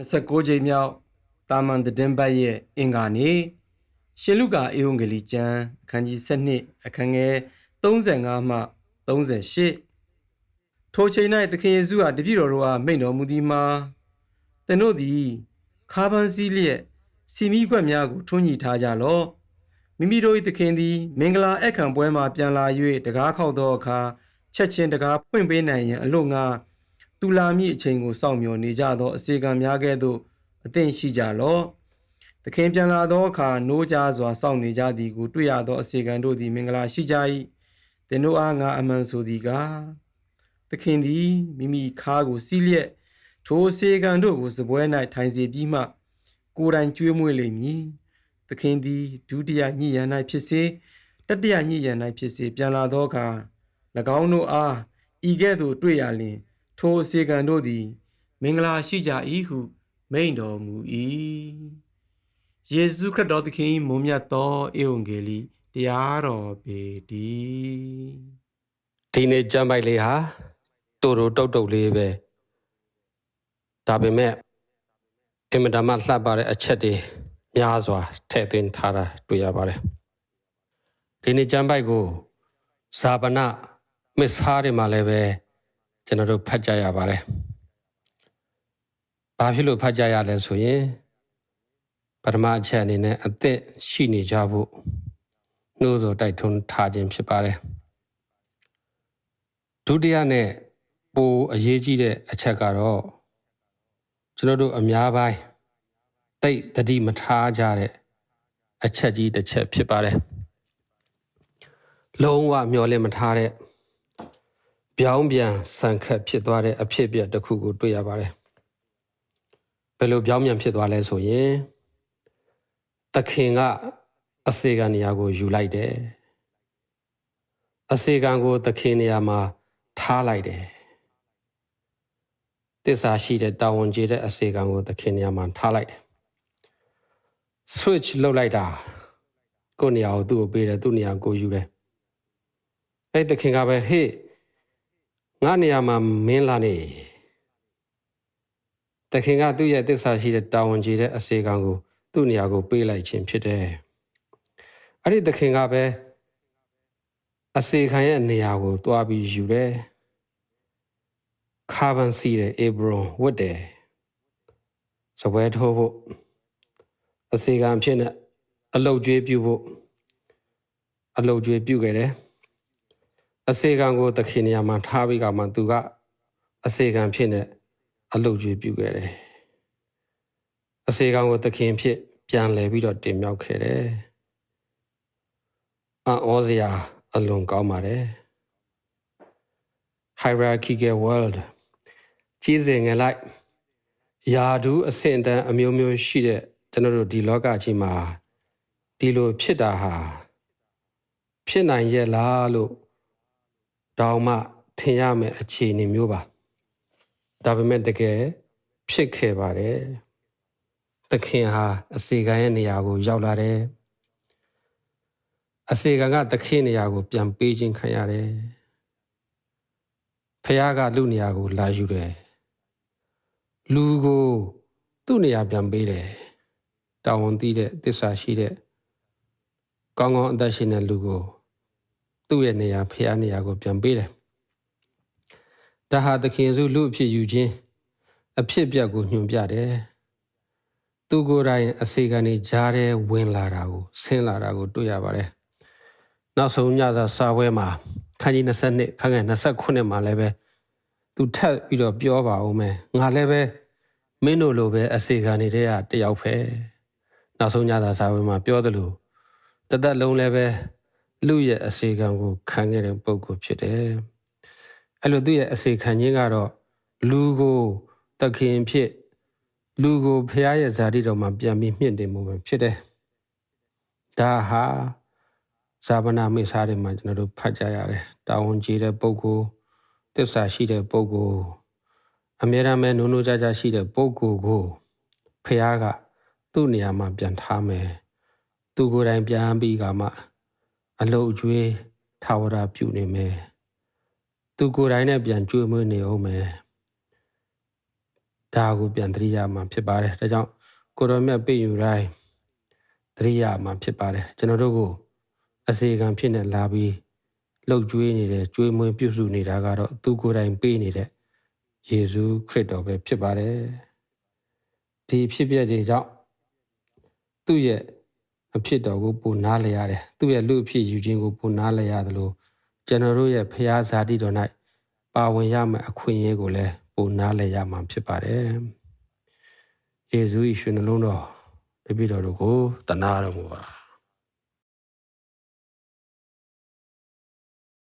29ကြိမ်မြောက်တာမန်သတင်းပတ်ရဲ့အင်္ဂါနေ့ရှင်လုကာအေဝံဂေလိကျမ်းအခန်းကြီး7အခန်းငယ်35မှ38ထိုချိန်၌သခင်ယေရှုဟာတပည့်တော်တို့အားမိန့်တော်မူသည်မှာသင်တို့သည်ခါးပန်းစည်းလျက်စီမီခွက်များကိုထွန်းညှိထားကြလော့မိမိတို့၏သခင်သည်မင်္ဂလာအခမ်းပွဲမှပြန်လာ၍တကားခောက်သောအခါချက်ချင်းတကားဖွင့်ပေးနိုင်ရန်အလို့ငါ တူလာမည့်အချိန်ကိုစောင့်မျှော်နေကြသောအစီကံများကဲ့သို့အသင့်ရှိကြလော့သခင်ပြန်လာသောအခါနိုးကြစွာစောင့်နေကြသည်ကိုတွေ့ရသောအစီကံတို့သည်မင်္ဂလာရှိကြ၏သင်တို့အားငါအမှန်ဆိုသည်ကားသခင်သည်မိမိခါးကိုစီးလျက်ထိုအစီကံတို့ကိုစပွဲ၌ထိုင်စေပြီးမှကိုယ်တိုင်ကျွေးမွေးလိမ့်မည်သခင်သည်ဒုတိယညှိရန်၌ဖြစ်စေတတိယညှိရန်၌ဖြစ်စေပြန်လာသောအခါ၎င်းတို့အားဤကဲ့သို့တွေ့ရလျှင် ထိုအစေကံတို့သည် မင်္ဂလာရှိကြ၏ဟု မိန့်တော်မူ၏ယေရှုခရစ်တော်သခင်၏မွန်မြတ်သောဧဝံဂေလိတရားတော်ပေတည်းဒီနေ့ကြမ်းပိုက်လေးဟာတူတူတုတ်တုတ်လေးပဲဒါပေမဲ့အင်မတန်မှလှပတဲ့အချက်တွေများစွာထည့်သွင်းထားတာတွေ့ရပါတယ်ဒီနေ့ကြမ်းပိုက်ကိုဇာပနမစ္စာတွေမှာလည်းပဲ ကျွန်တော်တို့ဖတ်ကြရပါတယ်ဘာဖြစ်လို့ဖတ်ကြရလဲဆိုရင်ပထမအချက်အနေနဲ့အသက်ရှိနေကြဖို့နှိုးဆော်တိုက်ထွန်းထားခြင်းဖြစ်ပါတယ်ဒုတိယနဲ့ပိုအရေးကြီးတဲ့အချက်ကတော့ကျွန်တော်တို့အများပိုင်းတိတ်တတိမထားကြတဲ့အချက်ကြီးတစ်ချက်ဖြစ်ပါတယ်လုံးဝမျောလင့်မထားတဲ့ ပြောင်းပြန်ဆန်ခတ်ဖြစ်သွားတဲ့အဖြစ်အပျက်တစ်ခုကိုတွေ့ရပါတယ်ဘယ်လိုပြောင်းပြန်ဖြစ်သွားလဲဆိုရင်သခင်ကအစေခံနေရာကိုယူလိုက်တယ်အစေခံကိုသခင်နေရာမှာထားလိုက်တယ်တစ္ဆာရှိတဲ့တာဝန်ကျေတဲ့အစေခံကိုသခင်နေရာမှာထားလိုက်တယ် switch လုပ်လိုက်တာကိုယ့်နေရာကိုသူ့ကိုပေးတယ်သူ့နေရာကိုယူတယ်အဲ့သခင်ကပဲဟေ့ ငါနေရာမှာမင်းလာနေသခင်ကသူ့ရဲ့တစ္ဆာရှိတဲ့တာဝန်ကျေတဲ့အစေခံကိုသူ့နေရာကိုပေးလိုက်ခြင်းဖြစ်တယ်အဲ့ဒီသခင်ကပဲအစေခံရဲ့နေရာကိုတွားပြီးယူတယ်ခါဘန်စီတဲ့အေဘရွန်ဝတ်တယ်စပွဲထိုးဖို့အစေခံဖြစ်နေအလုတ်ကျွေးပြုဖို့အလုတ်ကျွေးပြုခဲ့တယ် အစေခံကို သခင်နေရာမှာထားပြီးကမှသူကအစေခံဖြစ်နေအလုတ်ကျွေးပြုခဲ့တယ်အစေခံကိုသခင်ဖြစ် ပြန်လဲပြီးတော့တင်မြောက်ခဲ့တယ်အော်စရာအလွန်ကောင်းပါတယ် hierarchical world ကြီးစဉ်ငယ်လိုက်ယာဒူးအဆင့်တန်းအမျိုးမျိုးရှိတဲ့ကျွန်တော်တို့ဒီလောကကြီးမှာဒီလိုဖြစ်တာဟာဖြစ်နိုင်ရဲ့လားလို့ တောင်မှထင်ရမယ့်အခြေအနေမျိုးပါဒါပေမဲ့တကယ်ဖြစ်ခဲ့ပါတယ်သခင်ဟာအစီကံရဲ့နေရာကို ရောက်လာတယ်အစေကံကသခင်နေရာကို ပြန်ပေးခြင်းခံရတယ်ဖះကလူနေရာကို လာယူတယ်လူကိုသူ့နေရာပြန်ပေးတယ်တာဝန်သိတဲ့တစ္ဆာရှိတဲ့ကောင်းကောင်းအသက်ရှင်တဲ့လူကို သူ့ရဲ့နေရာဖះနေရာကိုပြန်ပေးတယ်ဒါဟာသခင်စုလူအဖြစ်ယူခြင်းအဖြစ်ပြက်ကိုညွှန်ပြတယ်သူကိုယ်တိုင်အစေကနေကြားတဲ့ဝင်လာတာကိုဆင်းလာတာကိုတွေ့ရပါတယ်နောက်ဆုံးညစာစာပွဲမှာခန်းကြီး22ခန်းငယ်29မှာလည်းပဲသူထပ်ပြီးတော့ပြောပါဦးမယ်ငါလည်းပဲမင်းတို့လိုပဲအစေခံနေတဲ့ကတယောက်ပဲနောက်ဆုံးညစာစာပွဲမှာပြောသလိုတသက်လုံးလည်းပဲ လူရဲ့အစေခံကိုခံခဲ့တဲ့ပုံကိုဖြစ်တယ်အဲ့လိုသူ့ရဲ့အစေခံခြင်းကတော့လူကိုတခင်ဖြစ်လူကိုဖះရဲ့ဇာတိတော်မှာပြန်ပြီးမြင့်တင်မှုပဲဖြစ်တယ်ဒါဟာဇာပနာမိစားတွေမှာကျွန်တော်တို့ဖတ်ကြရတယ်တာဝန်ကြီးတဲ့ပုဂ္ဂိုလ်သစ္စာရှိတဲ့ပုဂ္ဂိုလ်အမြဲတမ်းပဲနိုးနိုးကြကြရှိတဲ့ပုဂ္ဂိုလ်ကိုဖះကသူ့နေရာမှာပြန်ထားမယ်သူကိုယ်တိုင်ပြန်ပြီးကမှ အလုတ်အကျွေးထာဝရပြုနေမယ်သူကိုယ်တိုင်နဲ့ပြန်ကြွေးမွေးနေအောင်မယ်ဒါကိုပြန်သတိရမှာဖြစ်ပါတယ်ဒါကြောင့်ကိုတော်မြတ်ပြည့်ယူတိုင်းသတိရမှာဖြစ်ပါတယ်ကျွန်တော်တို့ကိုအစေခံဖြစ်နေလာပြီးလှုပ်ကြွေးနေတဲ့ကြွေးမွေးပြုစုနေတာကတော့သူကိုယ်တိုင်ပေးနေတဲ့ယေရှုခရစ်တော်ပဲဖြစ်ပါတယ်ဒီဖြစ်ပျက်တွေကြောင့်သူ့ရဲ့ အဖြစ်တော်ကိုပုံနားလဲရတယ်သူ့ရဲ့လူအဖြစ်ယူခြင်းကိုပုံနားလဲရတယ်လို့ကျွန်တော်တို့ရဲ့ဖျားဇာတိတော်၌ပါဝင်ရမယ့်အခွင့်အရေးကိုလည်းပုံနားလဲရမှာဖြစ်ပါတယ်ယေရှု၏ရှင်နှလုံးတော်တပည့်တော်တို့ကိုတနာတော်မူပါ